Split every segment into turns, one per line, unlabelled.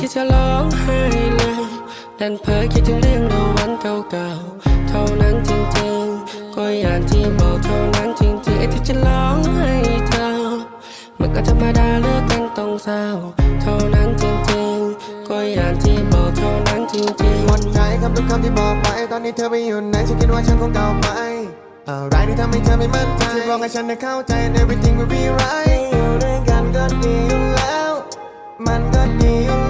ได้คิดจะร้องไห้เลยดันเพ้อคิดถึงเรื่องเดิมวันเก่าๆเท่านั้นจริงๆ ก็อย่างที่บอกเท่านั้นจริงๆไอ้ที่จะร้องให้เธอมันก็ธรรมดาเลิกกันต้องเศร้า เท่านั้นจริงๆ ก็อย่างที่บอกเท่านั้นจริงๆ
หมดใจกับทุกคำที่บอกไป ตอนนี้เธอไปอยู่ไหนฉันคิดว่าฉันคงเก่าไปอะไรที่ทำให้เธอไม่มั่นใจช่บอกให้ฉันได้เข้าใจ everything will be right อยู่ด้วยกันก็ดีอยู่แล้ว มันก็ดีอยู่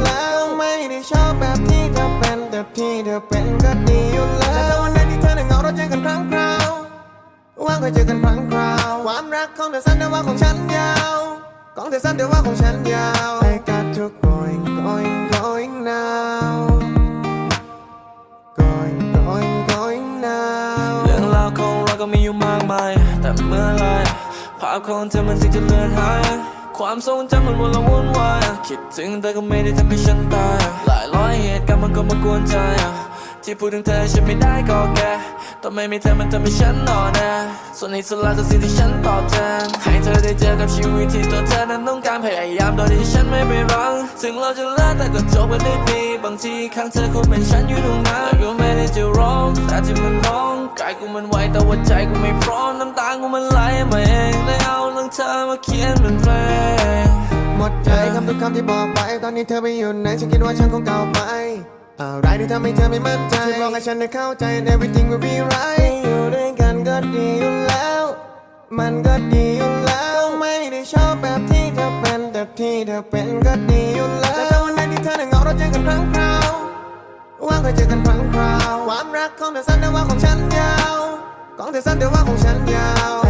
เป็นแต่ที่เธอเป็นก็ดีอยู่แล้วแต่ถ้าวันไหนที่เธอได้เหงาเราเจอกันครั้งคราวว่างก็เจอกันครั้งคราวความรักของเธอสั้นแต่ว่าของฉันยาวของเธอสั้นแต่ว่าของฉันยาว I got to going going going now going going going now
เรื่องราวของเราก็มีอยู่มากมาย แต่เมื่อไรภาพของเธอมันสิ่งจะเลือนหาย ความทรงจำมันวนละวนวาย คิดถึงแต่ก็ไม่ได้ทำให้ฉันตาย หลายร้อยเหตุการณ์มันก็มากวนใจ ที่พูดถึงเธอฉันไม่ได้ก็แค่ต้องไม่มีเธอมันทำให้ฉันนอนแน่ส่วนในสล้วจะสิ่งที่ฉันตอบแทนให้เธอได้เจอกับชีวิตที่ตัวเธอนั้นต้องการพยายามโดยที่ฉันไม่ไปรังถึงเราจะเลิกแต่ก็จบกันด้ดีบางทีข้างเธอคงเป็นฉันอยู่ตรงนั้นแต่ก็ไม่ได้จะร้องแต่ที่มันร้องกายกูมันไหวแต่ว่าใจกูไม่พร้อมน้ำตากูมันไหลมาเองเลยเอาเรื่องเธอมาเขียนเป็นเพลง
หมดใจคำทุกคำที่บอกไปตอนนี้เธอไปอยู่ไหนฉันคิดว่าฉันคงเก่าไป อะไรที่ทำให้เธอไม่มั่นใจช่วยบอกให้ฉันได้เข้าใจ everything will be right อยู่ด้วยกันก็ดีอยู่แล้ว มันก็ดีอยู่แล้วไม่ได้ชอบแบบที่เธอเป็นแต่ที่เธอเป็นก็ดีอยู่แล้วแต่ถ้าวันไหนที่เธอเหงาเราเจอกันครั้งคราวว่างก็เจอกันครั้งคราวความรักของเธอสั้นแต่ว่าของฉันยาวของเธอสั้นแต่ว่าของฉันยาว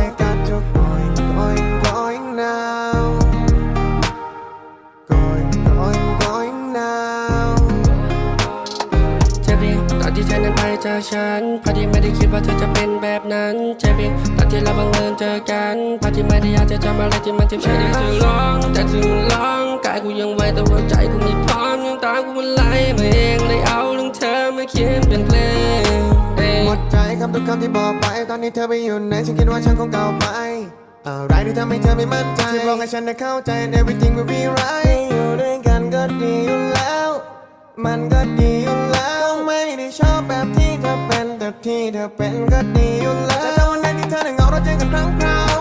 ธอนั้นไปจากฉันพอที่ไม่ได้คิดว่าเธอจะเป็นแบบนั้นเจ็บอีกตอนที่เราบังเอิญเจอกันพอที่ไม่ได้อยากจะจำอะไรที่มันเจ็บฉันไม่ได้จะร้องแต่ถึงร้องกายกูยังไหวแต่ว่าใจกูไม่พร้อมยังตากูมันไหลมาเองเลยเอาเรื่องเธอมาเขียนเป็นเพลง
หมดใจคำทุกคำที่บอกไป ตอนนี้เธอไปอยู่ไหนฉันคิดว่าฉันคงเก่าไปอะไรที่ทำให้เธอไม่มั่นใจช่บอกให้ฉันได้เข้าใจ everything will be right อยู่ด้วยกันก็ดีอยู่แล้ว มันก็ดีอยู่แล้ว ที่เธอเป็นก็ดีอยู่แล้วแต่ถ้าวันไหนที่เธอได้เหงาเราเจอกันครั้งคราว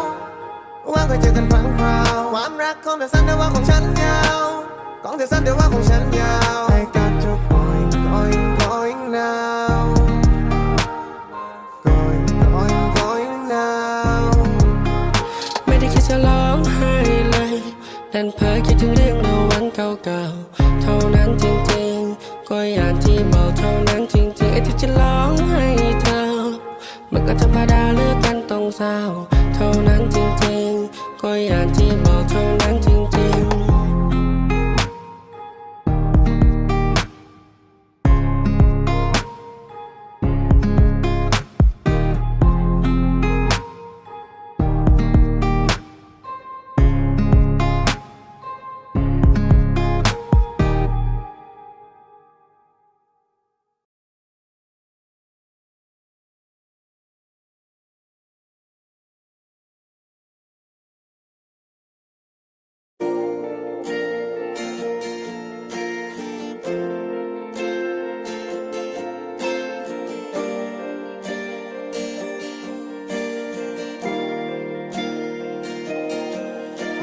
ว่างก็เจอกันครั้งคราวความรักของเธอสั้นแต่ว่าของฉันยาวของเธอสั้นแต่ว่าของฉันยาว I got to going going going now going going going now
ไม่ได้คิดจะร้องไห้เลยดันเพ้อคิดถึงเรื่องเดิมวันเก่าๆเท่านั้นจริงๆ ก็อย่างที่บอกเท่านั้น ที่จะร้องให้เธอ มันก็ธรรมดาเลิกกันตรงเศร้า เท่านั้นจริงๆ ก็อย่างที่บอกเท่านั้น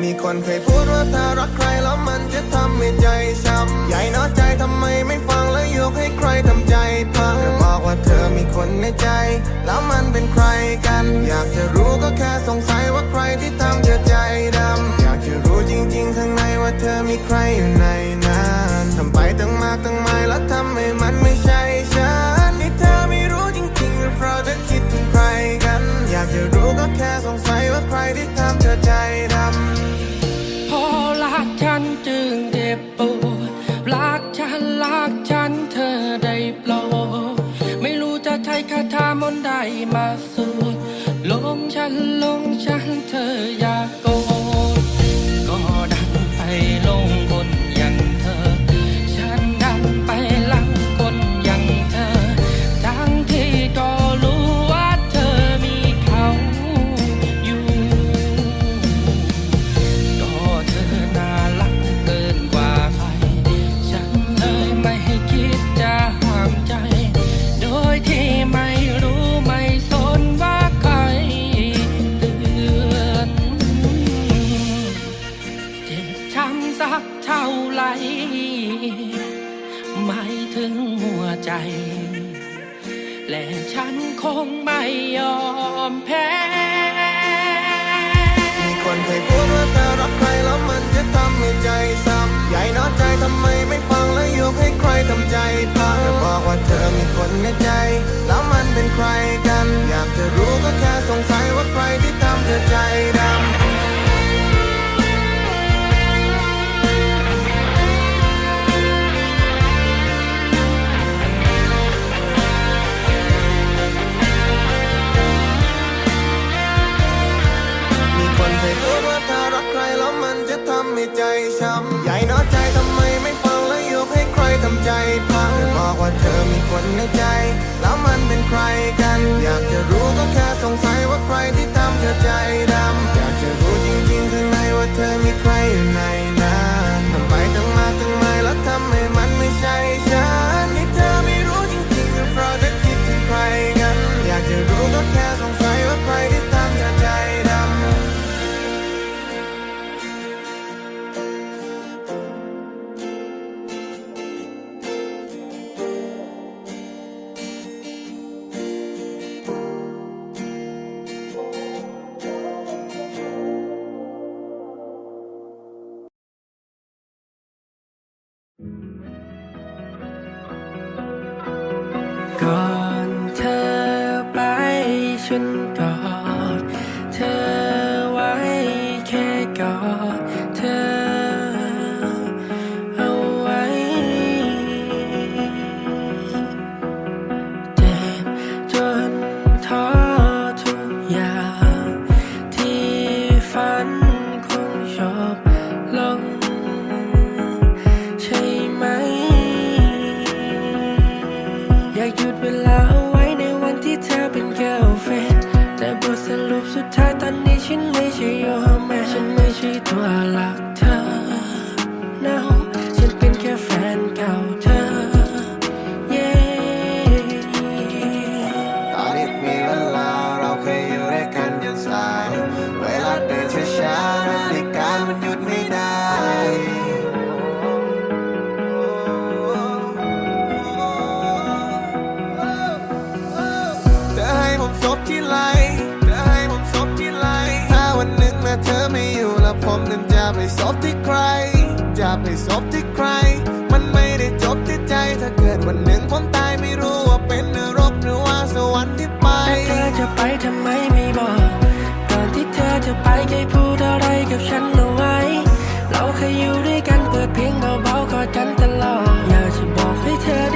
มีคนเคยพูดว่าถ้ารักใครแล้วมันจะทำให้ใจช้ำใหญ่น้อใจทำไมไม่ฟังแล้วยกให้ใครทำใจพังเธอบอกว่าเธอมีคนในใจ แล้วมันเป็นใครกัน อยากจะรู้ก็แค่สงสัยว่าใครที่ทำเธอใจ นต์ใด
มาสวดลงฉันลงฉันเธออย่าโกรธก็ ทำ
ใจพังเธอบอกว่าเธอมีคนในใจ แล้วมันเป็นใครกัน อยากจะรู้ก็แค่สงสัยว่าใครที่ทำเธอใจ ใครทำใจพาเธอบอกว่าเธอมีคนในใจ แล้วมันเป็นใครกัน อยากจะรู้ก็แค่สงสัยว่าใครที่ทำเธอใจ ฉัน
บที่ใค
รจะไปจบที่ใคร มันไม่ได้จบที่ใจ ถ้าเกิดวันหนึ่งผมตายไม่รู้ว่าเป็นนรกหรือว่าสวรรค์ที่ไป
เธอจะไปทำไมไม่บอกก่อนที่เธอจะไปเคยพูดอะไรกับฉันเอาไว้ เราเคยอยู่ด้วยกันเปิดเพลงเบาๆกอดกันตลอดอยากจะบอกให้เธอ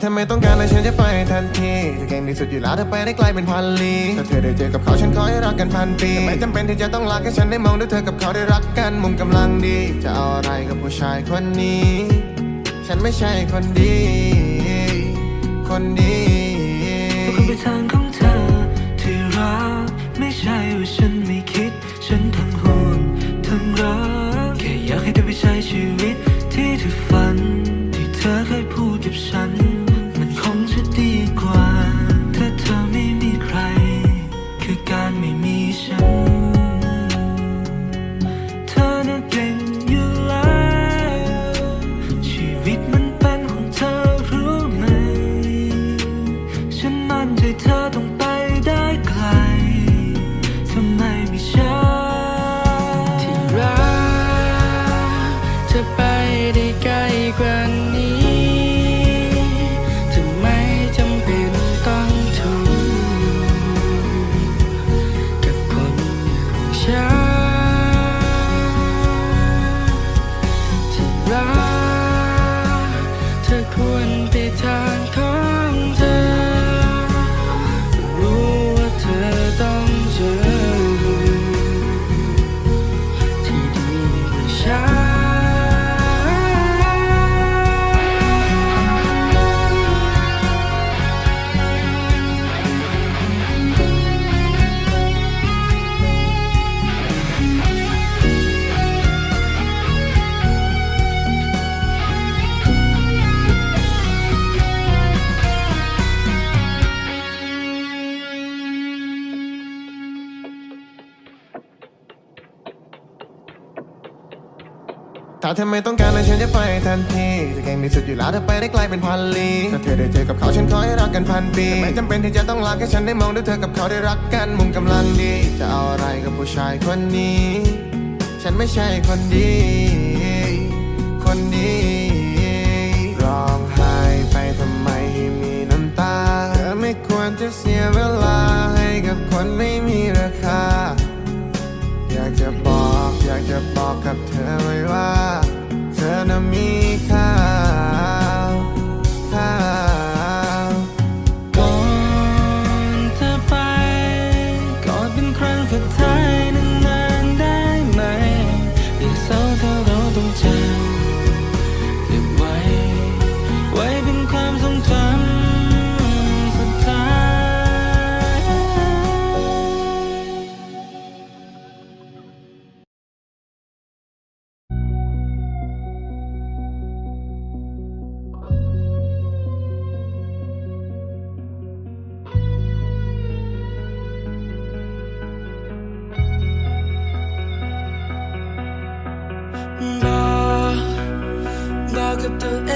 เธอไมต้องการให้
ฉันจะ
ไปทันทีเธอเก่งที่สุดอยู่แล้วเธอไปได้ไกลเป็นพันลี้ถ้าเธอได้เจอกับเขาฉันขอให้รักกันพันปีไม่จำเป็นที่จะต้องรักแค่ฉันได้มองด้วยเธอกับเขาได้รักกันมุมกำลังดี จะเอาอะไรกับผู้ชายคนนี้ ฉันไม่ใช่คนดี
ถ้าเธอไม่ต้องกา
รอะ
ไรฉันจะไปทันทีเธอเก่งที่สุดอยู่แล้วเธอไปได้ไกลเป็นพันลี้ถ้าเธอได้เจอกับเขาฉันขอให้รักกันพันปีไม่จำเป็นที่จะต้องรักแค่ฉันได้มองด้วยเธอกับเขาได้รักกันมุมกำลังดี จะเอาอะไรกับผู้ชายคนนี้ ฉันไม่ใช่คนดี คนดีร้องไห้ไปทำไมให้มีน้ำตาเธอไม่ควรจะเสียเวลาให้กับคนไม่มีราคา อยากจะบอกอยากจะบอกกับเธอ
บ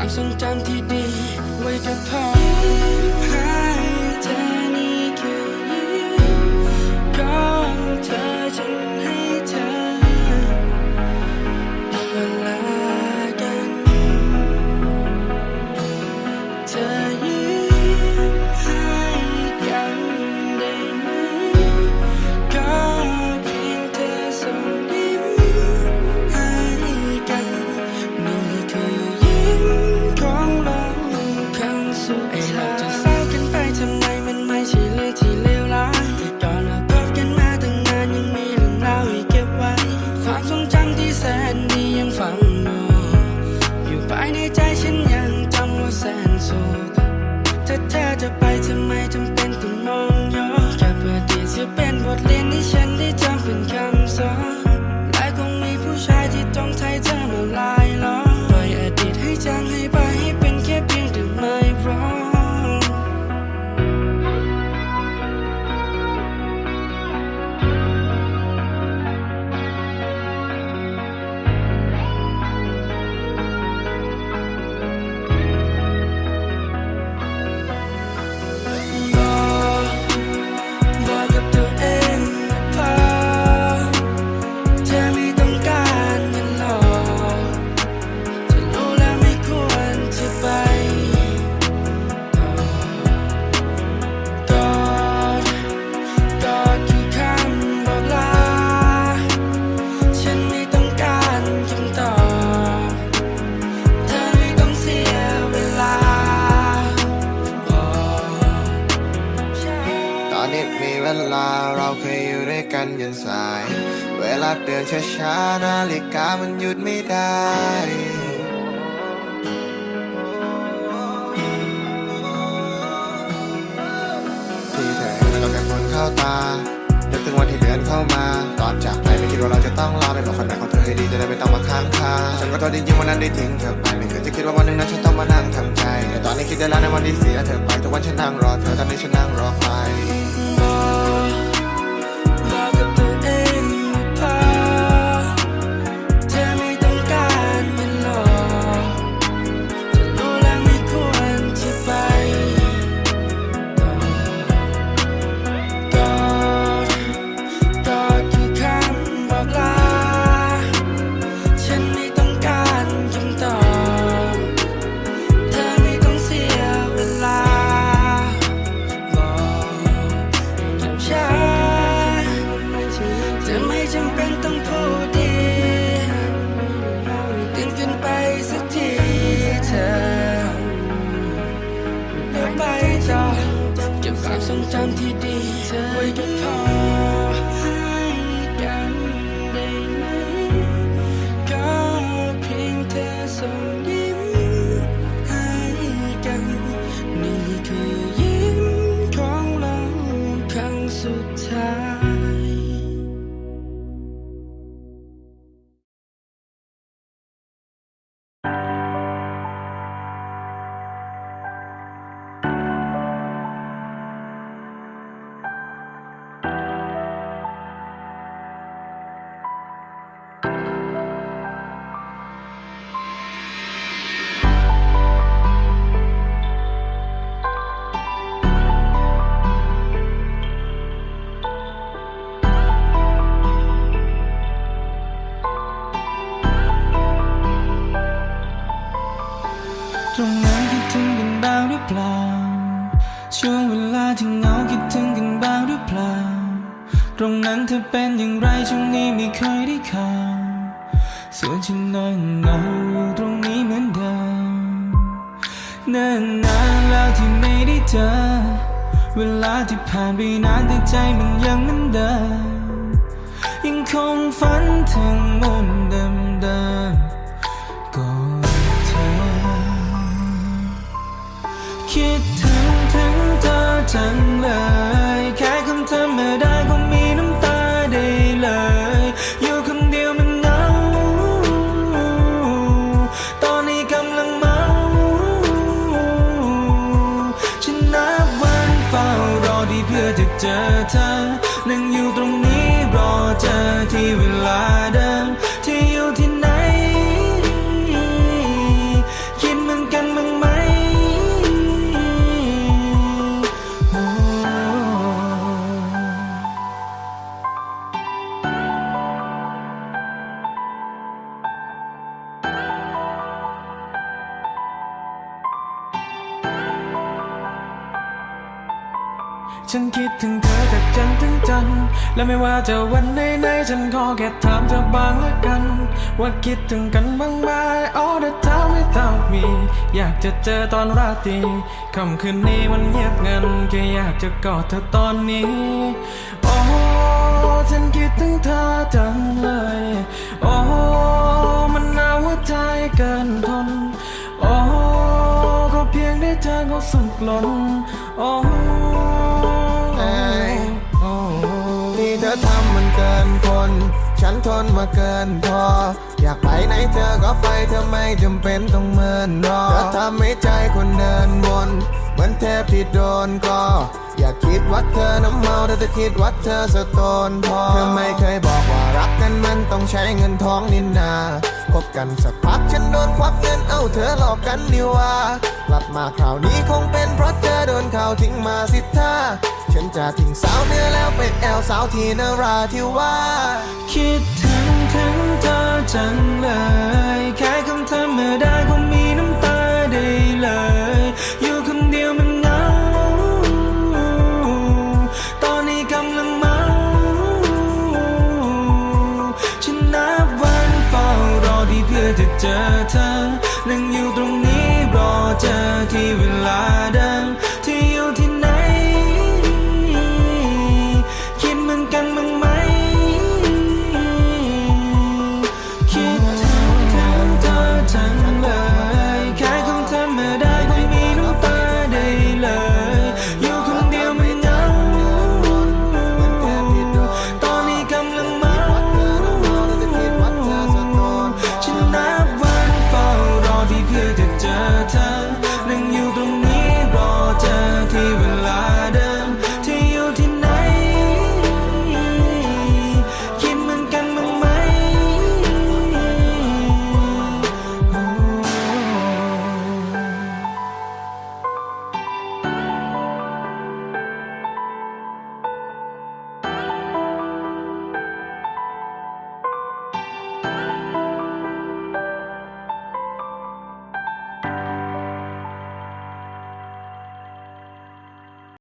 ความทรงจำที่ดีไว้ก็พอ ตานึก
ถึงวันที่เดือนเข้ามา ตอนจากไปไม่คิดว่าเราจะต้องลาไปบอกคนไหนของเธอให้ดีจะได้ไม่ต้องมาค้างคาฉันก็โทษจริงวันนั้นได้ทิ้งเธอไปไม่เคยจะคิดว่าวันหนึ่งนั้นฉันต้องมานั่งทำใจแต่ตอนนี้คิดได้แล้วในวันที่เสียเธอไปทุกวันฉันนั่งรอเธอตอนนี้ฉันนั่งรอใคร
เนิ่นนาน
แล้วที่ไม่ได้เจอ เวลาที่ผ่านไปนานแต่ใจมันยังเหมือนเดิมยังคงฝันถึงมุมเดิมๆกอดเธอ คิดถึงถึงเธอจัง จะวันไหนๆฉันขอแค่ถามเธอบ้างละกัน ว่าคิดถึงกันบ้างไหม All the time without me อยากจะเจอตอนราตรีค่ำคืนนี้มันเงียบงันแค่อยากจะกอดเธอตอนนี้ โอ้ฉันคิดถึงเธอจังเลย โอ้มันหนาวหัวใจเกินทน โอ้ก็เพียงได้เจอก็สุดล้นโอ้
ฉันทนมาเกินพอ อยากไปไหนเธอก็ไปเธอไม่จำเป็นต้องเมินรอเธอทำให้ใจคนเดินวนเหมือนเทพที่โดนก็อย่าคิดว่าเธอน้ำเมาแต่เธอคิดว่าเธอสะโตนพอเธอไม่เคยบอกว่ารักกันมันต้องใช้เงินทองนินนาคบกันสักพักฉันโดนควักเงินเอาเธอหลอกกันดีว่า กลับมาคราวนี้คงเป็นเพราะเธอโดนเขาทิ้งมาสิท่าฉันจะทิ้งสาวเนื้อแล้วไปแอลสาวที่นราธิวา
เธ